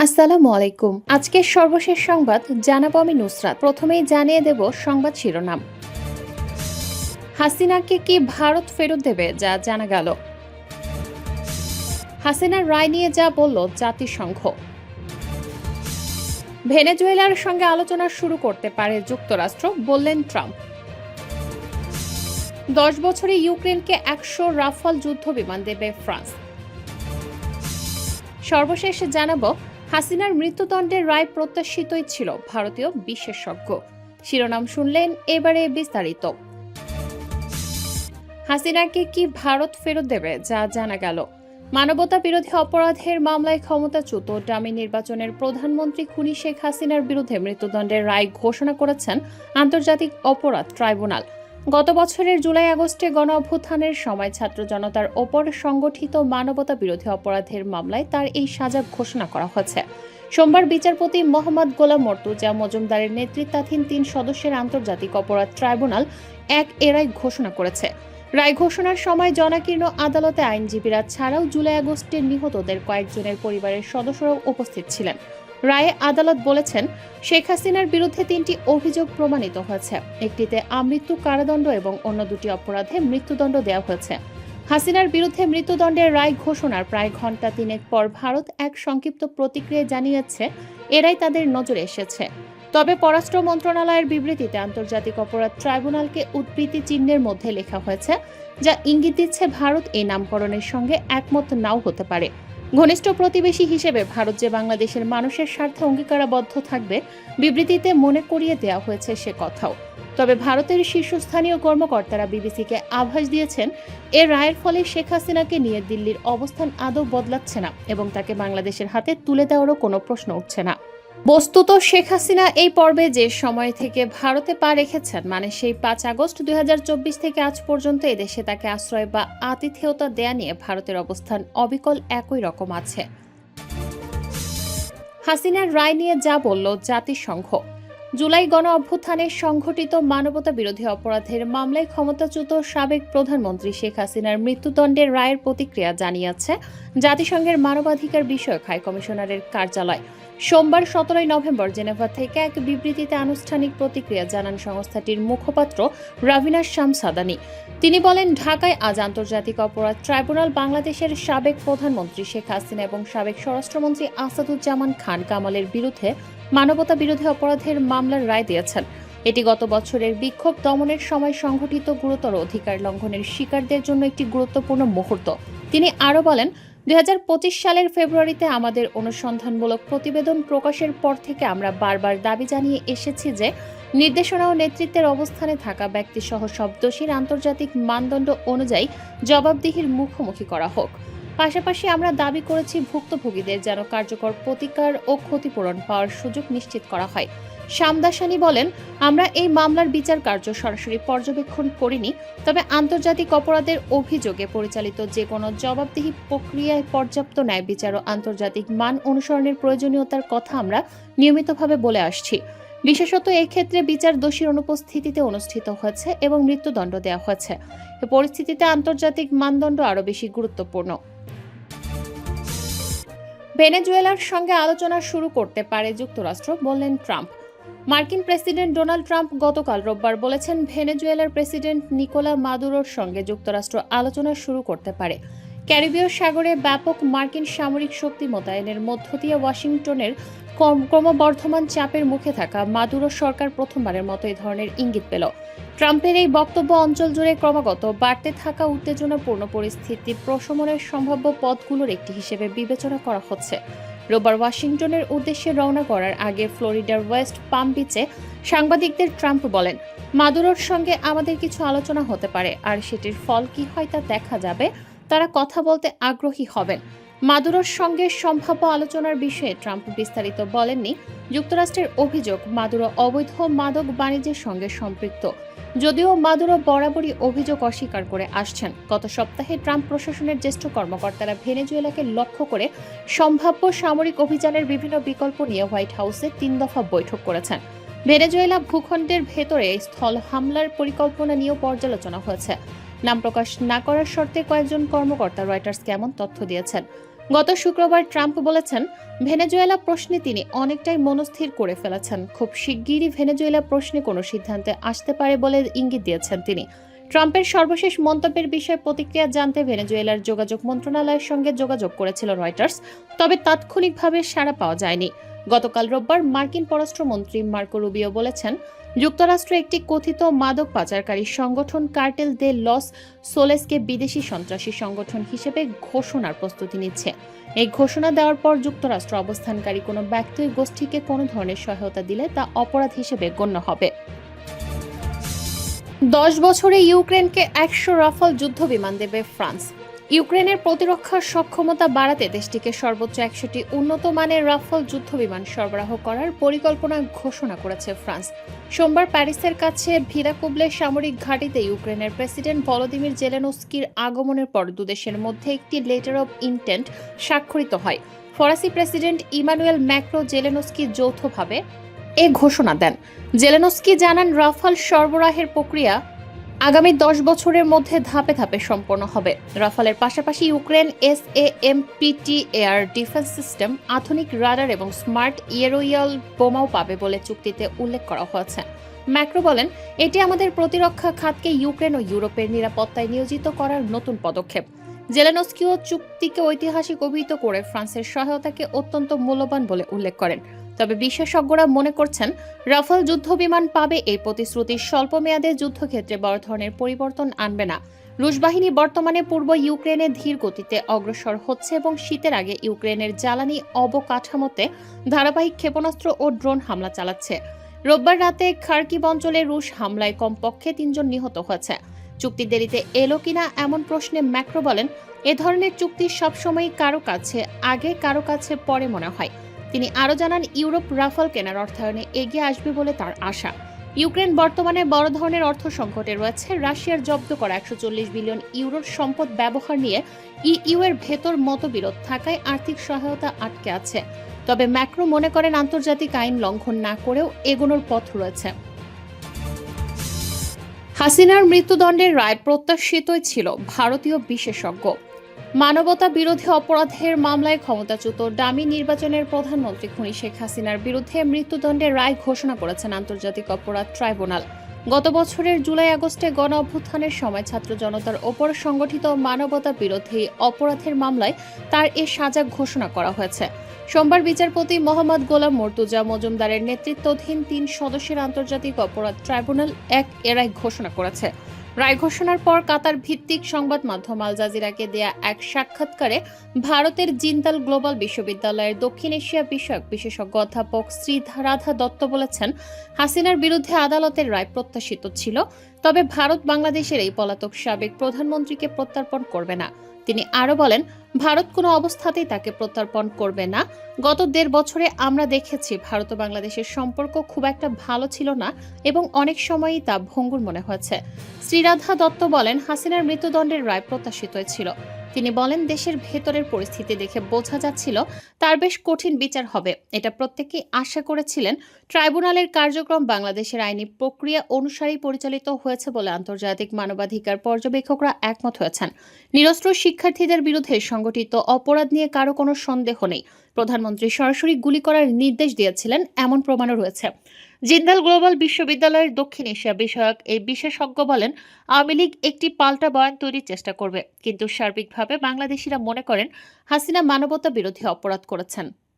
আসসালামু আলাইকুম। আজকের সর্বশেষ সংবাদ জানাব আমি নুসরাত। প্রথমেই জানিয়ে দেব সংবাদ শিরোনাম। হাসিনাকে কি ভারত ফেরত দেবে যা জানা গেল। হাসিনার রায় নিয়ে যা বলল জাতিসংঘ। ভেনেজুয়েলার সঙ্গে আলোচনা শুরু করতে পারে যুক্তরাষ্ট্র, বললেন ট্রাম্প। দশ বছরে ইউক্রেনকে একশো রাফাল যুদ্ধ বিমান দেবে ফ্রান্স। সর্বশেষ জানাব হাসিনার মৃত্যুদণ্ডের রায় প্রত্যাশিতই ছিল ভারতীয় বিশেষজ্ঞ। শিরোনাম শুনলেন এবারে বিস্তারিত। হাসিনাকে কি ভারত ফেরত দেবে যা জানা গেল। মানবতা বিরোধী অপরাধের মামলায় ক্ষমতাচ্যুত ডামি নির্বাচনের প্রধানমন্ত্রী খুনি শেখ হাসিনার বিরুদ্ধে মৃত্যুদণ্ডের রায় ঘোষণা করেছেন আন্তর্জাতিক অপরাধ ট্রাইব্যুনাল। গত বছরের জুলাই আগস্টে গণ অভ্যুত্থানের সময় ছাত্র জনতার ওপর সংগঠিত মানবতা বিরোধী অপরাধের মামলায় তার এই সাজা ঘোষণা করা হয়েছে। সোমবার বিচারপতি মোহাম্মদ গোলাম মর্তুজা মজুমদারের নেতৃত্বাধীন তিন সদস্যের আন্তর্জাতিক অপরাধ ট্রাইব্যুনাল এক এরাই ঘোষণা করেছে। রায় ঘোষণার সময় জনাকীর্ণ আদালতে আইনজীবীরা ছাড়াও জুলাই আগস্টে নিহতদের কয়েকজনের পরিবারের সদস্যরাও উপস্থিত ছিলেন। রায়ে আদালত বলেছেন, শেখ হাসিনার বিরুদ্ধে তিনটি অভিযোগ প্রমাণিত হয়েছে। একটিতে আমৃত্যু কারাদণ্ড এবং অন্য দুটি অপরাধে মৃত্যুদণ্ড দেওয়া হয়েছে। হাসিনার বিরুদ্ধে মৃত্যুদণ্ডের রায় ঘোষণার প্রায় ঘণ্টা তিনেক পর ভারত এক সংক্ষিপ্ত প্রতিক্রিয়া জানিয়েছে, এরাই তাদের নজরে এসেছে। তবে পররাষ্ট্র মন্ত্রণালয়ের বিবৃতিতে আন্তর্জাতিক অপরাধ ট্রাইব্যুনালকে উদ্বৃত্তি চিহ্নের মধ্যে লেখা হয়েছে, যা ইঙ্গিত দিচ্ছে ভারত এই নামকরণের সঙ্গে একমত নাও হতে পারে। ঘনিষ্ঠ প্রতিবেশী হিসেবে ভারত যে বাংলাদেশের মানুষের স্বার্থে অঙ্গীকারাবদ্ধ থাকবে, বিবৃতিতে মনে করিয়ে দেওয়া হয়েছে সে কথাও। তবে ভারতের শীর্ষস্থানীয় কর্মকর্তারা বিবিসিকে আভাস দিয়েছেন, এ রায়ের ফলে শেখ হাসিনাকে নিয়ে দিল্লির অবস্থান আদৌ বদলাচ্ছে না এবং তাকে বাংলাদেশের হাতে তুলে দেওয়ারও কোনো প্রশ্ন উঠছে না। বস্তুত শেখ হাসিনা এই পর্বে যে সময় থেকে ভারতে পা রেখেছেন মানে সেই পাঁচ আগস্ট দুই হাজার চব্বিশ থেকে আজ পর্যন্ত এদেশে তাকে আশ্রয় বা আতিথেয়তা দেয়া নিয়ে ভারতের অবস্থান অবিকল একই রকম আছে। হাসিনার রায় নিয়ে যা বলল জাতিসংঘ। জুলাই গণ অভ্যুত্থানে সংঘটিত মানবতা বিরোধী অপরাধের মামলায় ক্ষমতাচ্যুত সাবেক প্রধানমন্ত্রী শেখ হাসিনার মৃত্যুদণ্ডের রায়ের প্রতিক্রিয়া জানিয়েছে জাতিসংঘের মানবাধিকার বিষয়ক হাই কমিশনারের কার্যালয়। সোমবার সতেরোই নভেম্বর জেনেভা থেকে এক বিবৃতিতে আনুষ্ঠানিক প্রতিক্রিয়া জানান সংস্থাটির মুখপাত্র রাভিনা শামসাদানি। তিনি বলেন, ঢাকায় আজ আন্তর্জাতিক অপরাধ ট্রাইব্যুনাল বাংলাদেশের সাবেক প্রধানমন্ত্রী শেখ হাসিনা এবং সাবেক স্বরাষ্ট্রমন্ত্রী আসাদুজ্জামান খান কামালের বিরুদ্ধে মানবতা বিরোধী অপরাধের মামলার রায় দিয়েছেন। এটি গত বছরের বিক্ষোভ দমনের সময় সংঘটিত গুরুতর অধিকার লঙ্ঘনের শিকারদের জন্য একটি গুরুত্বপূর্ণ মুহূর্ত। তিনি আরও বলেন দুই হাজার পঁচিশ সালের ফেব্রুয়ারিতে আমাদের অনুসন্ধানমূলক প্রতিবেদন প্রকাশের পর থেকে আমরা বারবার দাবি জানিয়ে এসেছি যে নির্দেশনা ও নেতৃত্বের অবস্থানে থাকা ব্যক্তিসহ সব দোষীর আন্তর্জাতিক মানদণ্ড অনুযায়ী জবাবদিহির মুখোমুখি করা হোক। পাশাপাশি আমরা দাবি করেছি ভুক্তভোগীদের যেন কার্যকর প্রতিকার ও ক্ষতিপূরণ পাওয়ার সুযোগ নিশ্চিত করা হয়। শ্যামদাসানি বলেন, আমরা এই মামলার বিচার কার্য সরাসরি পর্যবেক্ষণ করিনি, তবে আন্তর্জাতিক অপরাধের অভিযোগে পরিচালিত যে কোনো জবাবদিহি প্রক্রিয়ায় পর্যাপ্ত ন্যায় বিচার ও আন্তর্জাতিক মান অনুসরণের প্রয়োজনীয়তার কথা আমরা নিয়মিতভাবে বলে আসছি। বিশেষত এই ক্ষেত্রে বিচার দোষীর অনুপস্থিতিতে অনুষ্ঠিত হয়েছে এবং মৃত্যুদণ্ড দেওয়া হয়েছে। পরিস্থিতিতে আন্তর্জাতিক মানদণ্ড আরও বেশি গুরুত্বপূর্ণ। ভেনেজুয়েলার সঙ্গে আলোচনা শুরু করতে পারে যুক্তরাষ্ট্র, বললেন ট্রাম্প। মার্কিন প্রেসিডেন্ট ডোনাল্ড ট্রাম্প গতকাল রোববার বলেছেন ভেনেজুয়েলার প্রেসিডেন্ট নিকোলা মাদুরোর সঙ্গে যুক্তরাষ্ট্র আলোচনা শুরু করতে পারে। ক্যারিবীয় সাগরে ব্যাপক মার্কিন সামরিক শক্তি মোতায়েনের মধ্য দিয়ে ওয়াশিংটনের ক্রমবর্ধমান চাপের মুখে থাকা মাদুরো সরকার প্রথমবারের মতো এই ধরনের ইঙ্গিত পেল। ট্রাম্পের এই বক্তব্য অঞ্চল জুড়ে ক্রমাগত বাড়তে থাকা উত্তেজনাপূর্ণ পরিস্থিতি প্রশমনের সম্ভাব্য পথগুলোর একটি হিসেবে বিবেচনা করা হচ্ছে। রোববার ওয়াশিংটনের উদ্দেশ্যে রওনা করার আগে ফ্লোরিডার ওয়েস্ট পাম বিচে সাংবাদিকদের ট্রাম্প বলেন, মাদুরোর সঙ্গে আমাদের কিছু আলোচনা হতে পারে, আর সেটির ফল কি হয় তা দেখা যাবে। তারা কথা বলতে আগ্রহী হবেন। মাদুরোর সঙ্গে সম্ভাব্য আলোচনার বিষয়ে ট্রাম্প বিস্তারিত বলেননি। যুক্তরাষ্ট্রের অভিযোগ, মাদুরো অবৈধ মাদক বাণিজ্যের সঙ্গে সম্পৃক্ত। যদিও মাদুরো বরাবরই অভিযোগ অস্বীকার করে আসছেন। গত সপ্তাহে ট্রাম্প প্রশাসনের জ্যেষ্ঠ কর্মকর্তারা ভেনেজুয়েলাকে লক্ষ্য করে সম্ভাব্য সামরিক অভিযানের বিভিন্ন বিকল্প নিয়ে হোয়াইট হাউসে তিন দফা বৈঠক করেছেন। ভেনেজুয়েলা ভূখণ্ডের ভেতরে স্থল হামলার পরিকল্পনা নিয়েও পর্যালোচনা হয়েছে। নাম প্রকাশ না করার শর্তে কয়েকজন কর্মকর্তা রয়টার্স কেমন তথ্য দিয়েছেন। গত শুক্রবার ট্রাম্প বলেছেন, ভেনেজুয়েলা প্রশ্নে তিনি অনেকটাই মনস্থির করে ফেলেছেন। খুব শিগগিরই ভেনেজুয়েলা প্রশ্নে কোনো সিদ্ধান্তে আসতে পারে বলে ইঙ্গিত দিয়েছেন তিনি। ট্রাম্পের সর্বশেষ মন্তব্যের বিষয়ে প্রতিক্রিয়া জানতে ভেনেজুয়েলার যোগাযোগ মন্ত্রণালয়ের সঙ্গে যোগাযোগ করেছিল রয়টার্স, তবে তাৎক্ষণিকভাবে সাড়া পাওয়া যায়নি। গতকাল রোববার মার্কিন পররাষ্ট্রমন্ত্রী মার্কো রুবিও বলেছেন যুক্তরাষ্ট্র একটি কথিত মাদক পাচারকারী সংগঠন কার্টেল দে লস সোলেসকে বিদেশি সন্ত্রাসী সংগঠন হিসেবে ঘোষণার প্রস্তুতি নিচ্ছে। এই ঘোষণা দেওয়ার পর যুক্তরাষ্ট্র অবস্থানকারী কোনো ব্যক্তি গোষ্ঠীকে কোনো ধরনের সহায়তা দিলে তা অপরাধ হিসেবে গণ্য হবে। দশ বছরে ইউক্রেনকে একশো রাফাল যুদ্ধ বিমান দেবে ফ্রান্স। ইউক্রেনের প্রতিরক্ষা সক্ষমতা বাড়াতে দেশটিকে সর্বোচ্চ একশোটি উন্নত মানের রাফাল যুদ্ধ বিমান সরবরাহ করার পরিকল্পনা ঘোষণা করেছে ফ্রান্স। সোমবার প্যারিসের কাছে ভিরাকুবলে সামরিক ঘাঁটিতে ইউক্রেনের প্রেসিডেন্ট ভলোদিমির জেলেনস্কির আগমনের পর দুদেশের মধ্যে একটি লেটার অব ইন্টেন্ট স্বাক্ষরিত হয়। ফরাসি প্রেসিডেন্ট ইমানুয়েল ম্যাক্রো জেলেনস্কি যৌথভাবে এ ঘোষণা দেন। জেলেনস্কি জানান রাফাল সরবরাহের প্রক্রিয়া আগামী দশ বছরের মধ্যে ধাপে ধাপে সম্পন্ন হবে। রাফালের পাশাপাশি Ukraine S A M PT air defence system, আধুনিক রাডার এবং স্মার্ট ইয়েরোয়াল বোমাও পাবে বলে চুক্তিতে উল্লেখ করা হয়েছে। ম্যাক্রো বলেন, এটি আমাদের প্রতিরক্ষা খাতকে ইউক্রেন ও ইউরোপের নিরাপত্তায় নিয়োজিত করার নতুন পদক্ষেপ। জেলেনস্কিও চুক্তিকে ঐতিহাসিক অভিহিত করে ফ্রান্সের সহায়তাকে অত্যন্ত মূল্যবান বলে উল্লেখ করেন। তবে বিশেষজ্ঞরা মনে করছেন রাফাল যুদ্ধ বিমান পাবে এই প্রতিশ্রুতি স্বল্প মেয়াদে যুদ্ধক্ষেত্রে বড় ধরনের পরিবর্তন আনবে না। রুশ বাহিনী বর্তমানে পূর্ব ইউক্রেনে ধীর গতিতে অগ্রসর হচ্ছে এবং শীতের আগে ইউক্রেনের জ্বালানি অবকাঠামোতে ধারাবাহিক ক্ষেপণাস্ত্র ও ড্রোন হামলা চালাচ্ছে। রোববার রাতে খার্কিব অঞ্চলে রুশ হামলায় কমপক্ষে তিনজন নিহত হয়েছে। চুক্তি দেরিতে এলো কিনা এমন প্রশ্নে ম্যাক্রো বলেন, এ ধরনের চুক্তি সবসময় কারও কাছে, আগে কারও কাছে পরে মনে হয়। তিনি আরও জানান, ইউরোপ রাফাল কেনার অর্থায়নে এগিয়ে আসবে বলে তার আশা। ইউক্রেন বর্তমানে বড় ধরনের অর্থ সংকটে রয়েছে। রাশিয়ার জব্দ করা একশো চল্লিশ বিলিয়ন ইউরোর সম্পদ ব্যবহার নিয়ে ইইউ এর ভেতর মতবিরোধ থাকায় আর্থিক সহায়তা আটকে আছে। তবে ম্যাক্রো মনে করেন, আন্তর্জাতিক আইন লঙ্ঘন না করেও এগোনোর পথ রয়েছে। হাসিনার মৃত্যুদণ্ডের রায় প্রত্যাশিতই ছিল ভারতীয় বিশেষজ্ঞ। মানবতা বিরোধী অপরাধের মামলায় ক্ষমতাচ্যুত ডামি নির্বাচনের প্রধানমন্ত্রী খুনি শেখ হাসিনার বিরুদ্ধে মৃত্যুদণ্ডের রায় ঘোষণা করেছেন আন্তর্জাতিক অপরাধ ট্রাইব্যুনাল। গত বছরের জুলাই আগস্টে গণ অভ্যুত্থানের সময় ছাত্র জনতার ওপর সংগঠিত মানবতা বিরোধী অপরাধের মামলায় তার এ সাজা ঘোষণা করা হয়েছে। সোমবার বিচারপতি মোহাম্মদ গোলাম মর্তুজা মজুমদারের নেতৃত্বাধীন তিন সদস্যের আন্তর্জাতিক অপরাধ ট্রাইব্যুনাল এক এরাই ঘোষণা করেছে। রায় ঘোষণার পর কাতার ভিত্তিক সংবাদ মাধ্যম আল জাজিরাকে দেয়া এক সাক্ষাৎকারে ভারতের জিন্দাল গ্লোবাল বিশ্ববিদ্যালয়ের দক্ষিণ এশিয়া বিষয়ক বিশেষজ্ঞ অধ্যাপক শ্রীধারাধা দত্ত বলেছেন, হাসিনার বিরুদ্ধে আদালতের রায় প্রত্যাশিত ছিল। তবে ভারত বাংলাদেশের এই পলাতক সাবেক প্রধানমন্ত্রীকে প্রত্যর্পণ করবে না। তিনি আরও বলেন, ভারত কোনো অবস্থাতেই তাকে প্রত্যর্পণ করবে না। গত দেড় বছরে আমরা দেখেছি ভারত ও বাংলাদেশের সম্পর্ক খুব একটা ভালো ছিল না এবং অনেক সময়ই তা ভঙ্গুর মনে হয়েছে। শ্রীরাধা দত্ত বলেন, হাসিনার মৃত্যুদণ্ডের রায় প্রত্যাশিত ছিল। তিনি বলেন, দেশের ভেতরের পরিস্থিতি দেখে বোঝা যাচ্ছিল তার বেশ কঠিন বিচার হবে। এটা প্রত্যেকেই আশা করেছিলেন। ট্রাইব্যুনালের কার্যক্রম বাংলাদেশের আইনি প্রক্রিয়া অনুসারেই পরিচালিত হয়েছে বলে আন্তর্জাতিক মানবাধিকার পর্যবেক্ষকরা একমত হয়েছেন। নিরস্ত্র শিক্ষার্থীদের বিরুদ্ধে সংগঠিত অপরাধ নিয়ে কারও কোনো সন্দেহ নেই। প্রধানমন্ত্রী সরাসরি গুলি করার নির্দেশ দিয়েছিলেন, এমন প্রমাণও রয়েছে। জিন্দাল গ্লোবাল বিশ্ববিদ্যালয়ের দক্ষিণ এশিয়া বিষয়ক এই বিশেষজ্ঞ বলেন, আওয়ামী লীগ একটি পাল্টা বয়ান তৈরির চেষ্টা করবে। কিন্তু সার্বিকভাবে বাংলাদেশিরা মনে করেন, হাসিনা মানবতা বিরোধী অপরাধ করেছেন।